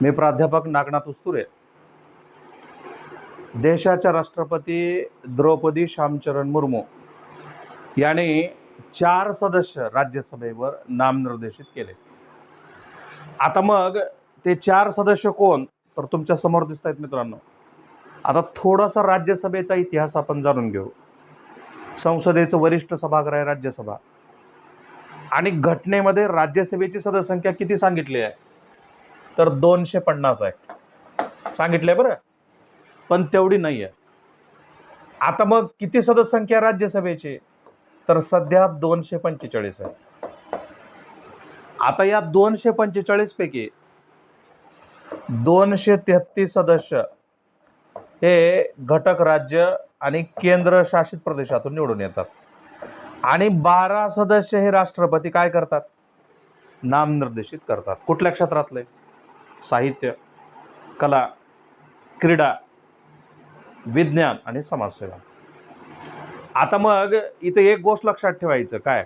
मी प्राध्यापक नागनाथ उस्तुरे. देशाच्या राष्ट्रपती द्रौपदी श्यामचरण मुर्मू यांनी चार सदस्य राज्यसभेवर नामनिर्देशित केले. आता मग ते चार सदस्य कोण? तर तुमच्यासमोर दिसत आहेत मित्रांनो. आता थोडासा राज्यसभेचा इतिहास आपण जाणून घेऊ. संसदेचं वरिष्ठ सभागृह आहे राज्यसभा. आणि घटनेमध्ये राज्यसभेची सदस्यसंख्या किती सांगितली आहे? तर दोनशे पन्नास आहे. सांगितलंय बरं? पण तेवढी नाही आहे आता मग किती सदस्यसंख्या राज्यसभेची? तर सध्या दोनशे पंचेचाळीस आहे. आता या दोनशे पंचेचाळीस पैकी दोनशे तेहतीस सदस्य हे घटक राज्य आणि केंद्रशासित प्रदेशातून निवडून येतात. आणि बारा सदस्य हे राष्ट्रपती काय करतात? नामनिर्देशित करतात. कुठल्या क्षेत्रातले? साहित्य कला क्रीडा विज्ञान आणि समाजसेवा. आता मग इथे एक गोष्ट लक्षात ठेवायचं काय?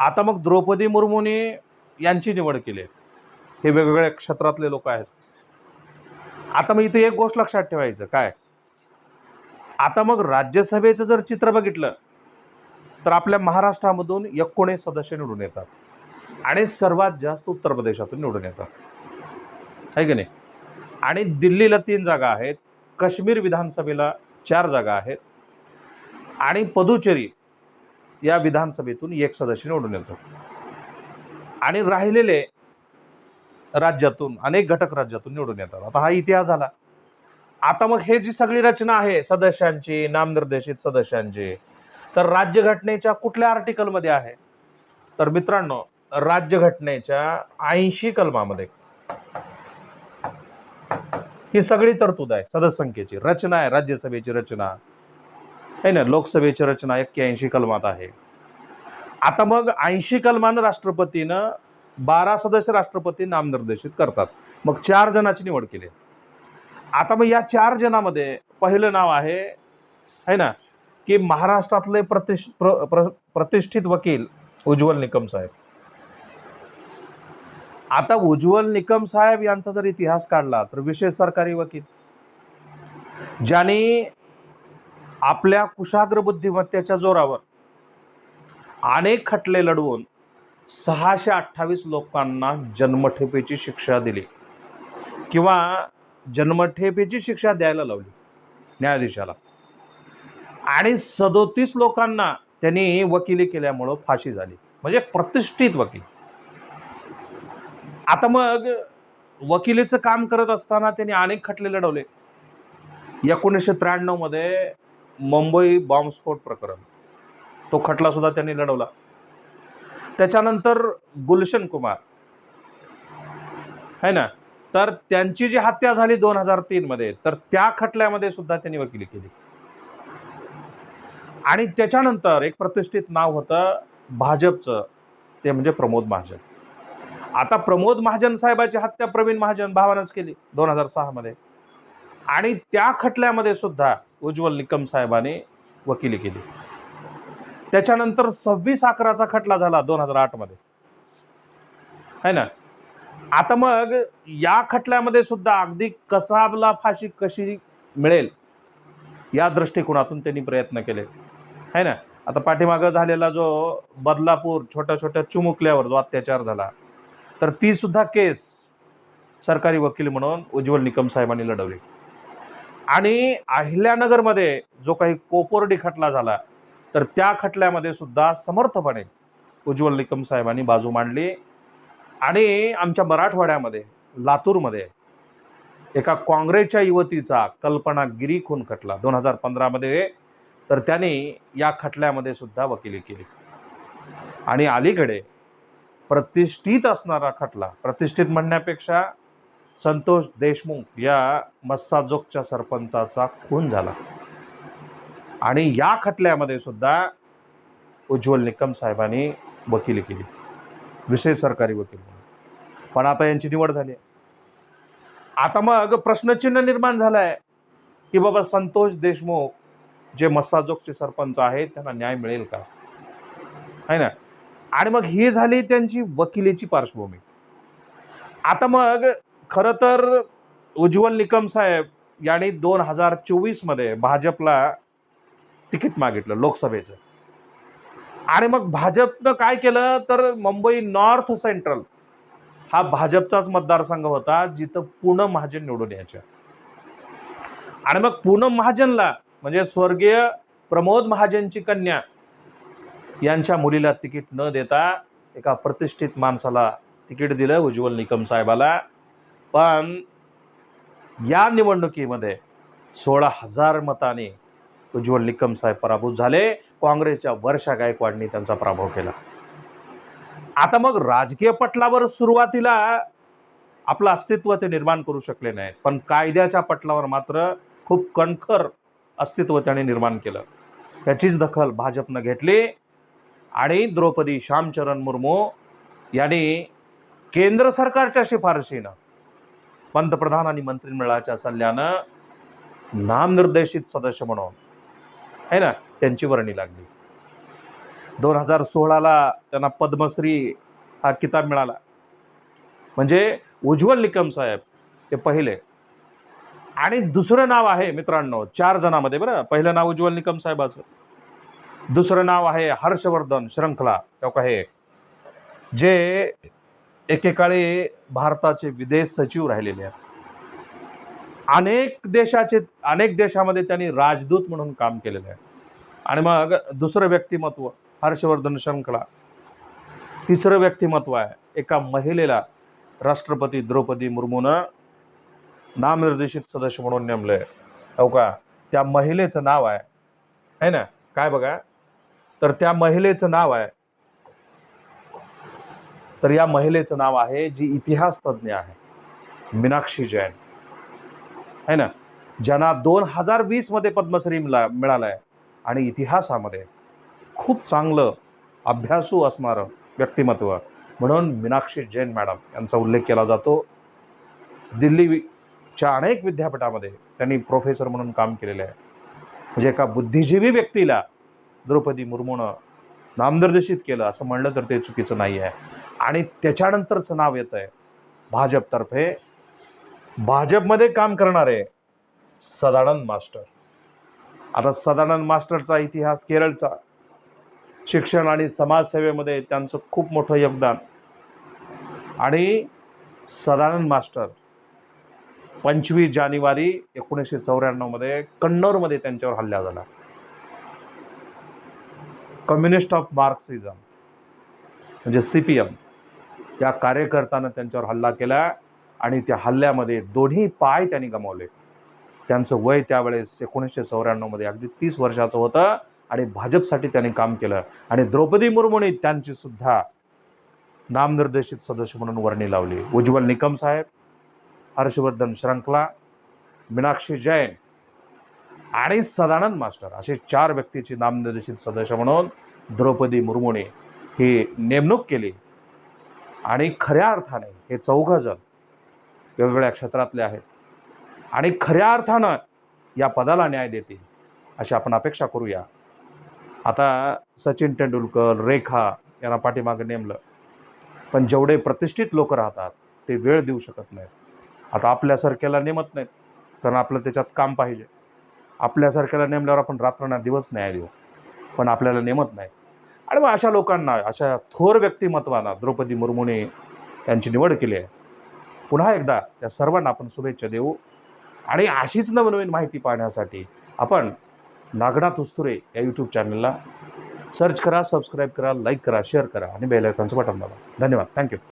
आता मग द्रौपदी मुर्मूने यांची निवड केली आहे. हे वेगवेगळ्या क्षेत्रातले लोक आहेत. आता मग इथे एक गोष्ट लक्षात ठेवायचं काय? आता मग राज्यसभेचं जर चित्र बघितलं तर आपल्या महाराष्ट्रामधून एकोणीस सदस्य निवडून येतात. आणि सर्वात जास्त उत्तर प्रदेशातून निवडून येतात. आहे की नाही? आणि दिल्लीला तीन जागा आहेत काश्मीर विधानसभेला चार जागा आहेत आणि पदुचेरी या विधानसभेतून एक सदस्य निवडून येतो. आणि राहिलेले राज्यातून अनेक घटक राज्यातून निवडून येतात. आता हा इतिहास झाला. आता मग हे जी सगळी रचना आहे सदस्यांची नामनिर्देशित सदस्यांची तर राज्यघटनेच्या कुठल्या आर्टिकलमध्ये आहे? तर मित्रांनो राज्यघटनेच्या ऐंशी कलमामध्ये. ही सगळी तरतूद आहे. सदस्यसंख्येची रचना आहे राज्यसभेची रचना. आहे ना? लोकसभेची रचना एक्क्याऐंशी कलमात आहे. आता मग ऐंशी कलमानं राष्ट्रपतीनं बारा सदस्य राष्ट्रपती नामनिर्देशित करतात. मग चार जणाची निवड केली. आता मग या चार जणामध्ये पहिलं नाव आहे है ना? की महाराष्ट्रातले प्रतिष्ठ प्र, प्र, प्रतिष्ठित वकील उज्ज्वल निकम साहेब. आता उज्ज्वल निकम साहेब यांचा जर इतिहास काढला तर विशेष सरकारी वकील ज्यांनी आपल्या कुशाग्र बुद्धिमत्तेच्या जोरावर अनेक खटले लढवून सहाशे अठ्ठावीस लोकांना जन्मठेपेची शिक्षा दिली. किंवा जन्मठेपेची शिक्षा द्यायला लावली न्यायाधीशाला. आणि सदोतीस लोकांना त्यांनी वकिली केल्यामुळं फाशी झाली. म्हणजे प्रतिष्ठित वकील. आता मग वकिलीचं काम करत असताना त्यांनी अनेक खटले लढवले. एकोणीसशे त्र्याण्णवमध्ये मुंबई बॉम्बस्फोट प्रकरण. तो खटला सुद्धा त्यांनी लढवला. त्याच्यानंतर गुलशन कुमार. है ना? तर त्यांची जी हत्या झाली दोन हजार तीनमध्ये तर त्या खटल्यामध्ये सुद्धा त्यांनी वकिली केली. आणि त्याच्यानंतर एक प्रतिष्ठित नाव होतं भाजपचं ते म्हणजे प्रमोद महाजन. आता प्रमोद महाजन साहेबाची हत्या प्रवीण महाजन भावानंच केली दोन हजार सहामध्ये. आणि त्या खटल्यामध्ये सुद्धा उज्ज्वल निकम साहेबाने वकिली केली. त्याच्यानंतर सव्वीस अकराचा खटला झाला दोन हजार आठमध्ये. है ना? आता मग या खटल्यामध्ये सुद्धा अगदी कसाबला फाशी कशी मिळेल या दृष्टिकोनातून त्यांनी प्रयत्न केले. है ना? आता पाठीमागं झालेला जो बदलापूर छोट्या छोट्या चुमुकल्यावर जो अत्याचार झाला तर तीसुद्धा केस सरकारी वकील म्हणून उज्ज्वल निकम साहेबांनी लढवली. आणि अहिल्यानगरमध्ये जो काही कोपोर्डी खटला झाला तर त्या खटल्यामध्ये सुद्धा समर्थपणे उज्ज्वल निकम साहेबांनी बाजू मांडली. आणि आमच्या मराठवाड्यामध्ये लातूरमध्ये एका काँग्रेसच्या युवतीचा कल्पना गिरी खून खटला दोन हजार पंधरामध्ये तर त्यांनी या खटल्यामध्ये सुद्धा वकिली केली. आणि अलीकडे प्रतिष्ठित असणारा खटला. प्रतिष्ठित म्हणण्यापेक्षा संतोष देशमुख या मस्साजोगच्या सरपंचाचा खून झाला. आणि या खटल्यामध्ये सुद्धा उज्ज्वल निकम साहेबांनी वकिली केली. विशेष सरकारी वकील म्हणून. पण आता यांची निवड झाली आहे. आता मग प्रश्नचिन्ह निर्माण झालं आहे की बाबा संतोष देशमुख जे मस्साजोगचे सरपंच आहेत त्यांना न्याय मिळेल का? आहे ना? आणि मग ही झाली त्यांची वकिलेची पार्श्वभूमी. आता मग खरं तर उज्ज्वल निकम साहेब यांनी दोन हजार चोवीसमध्ये भाजपला तिकीट मागितलं लोकसभेचं. आणि मग भाजपनं काय केलं? तर मुंबई नॉर्थ सेंट्रल हा भाजपचाच मतदारसंघ होता जिथं पूनम महाजन निवडून यायच्या. आणि मग पूनम महाजनला म्हणजे स्वर्गीय प्रमोद महाजनची कन्या यांच्या मुलीला तिकीट न देता एका प्रतिष्ठित माणसाला तिकीट दिलं उज्ज्वल निकम साहेबाला. पण या निवडणुकीमध्ये सोळा हजार मताने उज्ज्वल निकम साहेब पराभूत झाले. काँग्रेसच्या वर्षा गायकवाडनी त्यांचा पराभव केला. आता मग राजकीय पटलावर सुरुवातीला आपलं अस्तित्व ते निर्माण करू शकले नाहीत. पण कायद्याच्या पटलावर मात्र खूप कणखर अस्तित्व त्याने निर्माण केलं. त्याचीच दखल भाजपनं घेतली. आणि द्रौपदी श्यामचरण मुर्मू यांनी केंद्र सरकारच्या शिफारशीनं पंतप्रधान आणि मंत्रिमंडळाच्या सल्ल्यानं नामनिर्देशित सदस्य म्हणून आहे ना त्यांची वर्णी लागली. दोन हजार सोळाला त्यांना पद्मश्री हा किताब मिळाला. म्हणजे उज्ज्वल निकम साहेब ते पहिले. आणि दुसरं नाव आहे मित्रांनो चार जणांमध्ये बरं पहिलं नाव उज्ज्वल निकम साहेबाचं. दुसरं नाव आहे हर्षवर्धन श्रृंखला. का हे? जे एकेकाळी भारताचे विदेश सचिव राहिलेले आहेत. अनेक देशाचे अनेक देशामध्ये त्यांनी राजदूत म्हणून काम केलेलं आहे. आणि मग दुसरं व्यक्तिमत्व हर्षवर्धन श्रंखला. तिसरं व्यक्तिमत्व आहे एका महिलेला राष्ट्रपती द्रौपदी मुर्मूनं नामनिर्देशित सदस्य म्हणून नेमलंय. हो का? त्या महिलेचं नाव आहे. है ना? काय बघा? तर त्या महिलेचं नाव आहे. तर या महिलेचं नाव आहे जी इतिहास तज्ज्ञ आहे मीनाक्षी जैन. है ना? ज्यांना दोन हजार वीसमध्ये पद्मश्री मिळा मिळाला आहे आणि इतिहासामध्ये खूप चांगलं अभ्यासू असणारं व्यक्तिमत्व. म्हणून मीनाक्षी जैन मॅडम यांचा उल्लेख केला जातो. दिल्लीच्या अनेक विद्यापीठामध्ये त्यांनी प्रोफेसर म्हणून काम केलेलं आहे. म्हणजे एका बुद्धिजीवी व्यक्तीला द्रौपदी मुर्मूनं नामनिर्देशित केलं असं म्हणलं तर ते चुकीचं नाही आहे. आणि त्याच्यानंतरचं नाव येतं आहे भाजपतर्फे. भाजपमध्ये काम करणारे सदानंद मास्टर. आता सदानंद मास्टरचा इतिहास केरळचा. शिक्षण आणि समाजसेवेमध्ये त्यांचं खूप मोठं योगदान. आणि सदानंद मास्टर पंचवीस जानेवारी एकोणीसशे चौऱ्याण्णवमध्ये कन्नौरमध्ये त्यांच्यावर हल्ला झाला. कम्युनिस्ट ऑफ मार्क्सिझम म्हणजे सी पी एम या कार्यकर्त्यानं त्यांच्यावर हल्ला केला आणि त्या हल्ल्यामध्ये दोन्ही पाय त्यांनी गमावले. त्यांचं वय त्यावेळेस एकोणीसशे चौऱ्याण्णवमध्ये अगदी तीस वर्षाचं होतं आणि भाजपसाठी त्यांनी काम केलं. आणि द्रौपदी मुर्मूने त्यांची सुद्धा नामनिर्देशित सदस्य म्हणून वर्णी लावली. उज्ज्वल निकम साहेब हर्षवर्धन श्रंखला मीनाक्षी जैन आणि सदानंद मास्टर असे चार व्यक्तीची नामनिर्देशित सदस्य म्हणून द्रौपदी मुर्मूने ही नेमणूक केली. आणि खऱ्या अर्थाने हे चौघं जण वेगवेगळ्या क्षेत्रातले आहेत. आणि खऱ्या अर्थानं या पदाला न्याय देतील अशी आपण अपेक्षा करूया. आता सचिन तेंडुलकर रेखा यांना पाठीमागे नेमलं. पण जेवढे प्रतिष्ठित लोक राहतात ते वेळ देऊ शकत नाहीत. आता आपल्यासारख्याला नेमत नाहीत कारण आपलं त्याच्यात काम पाहिजे. आपल्यासारख्याला नेमल्यावर आपण रात्रना दिवस न्याय देऊ. पण आपल्याला नेमत नाही. आणि मग अशा लोकांना अशा थोर व्यक्तिमत्वांना द्रौपदी मुर्मूने त्यांची निवड केली आहे. पुन्हा एकदा त्या सर्वांना आपण शुभेच्छा देऊ. आणि अशीच नवनवीन माहिती पाहण्यासाठी आपण नागनाथ उस्तुरे या यूट्यूब चॅनलला सर्च करा सबस्क्राईब करा लाईक करा शेअर करा आणि बेलायकॉनचं बटन दाबा. धन्यवाद. थँक्यू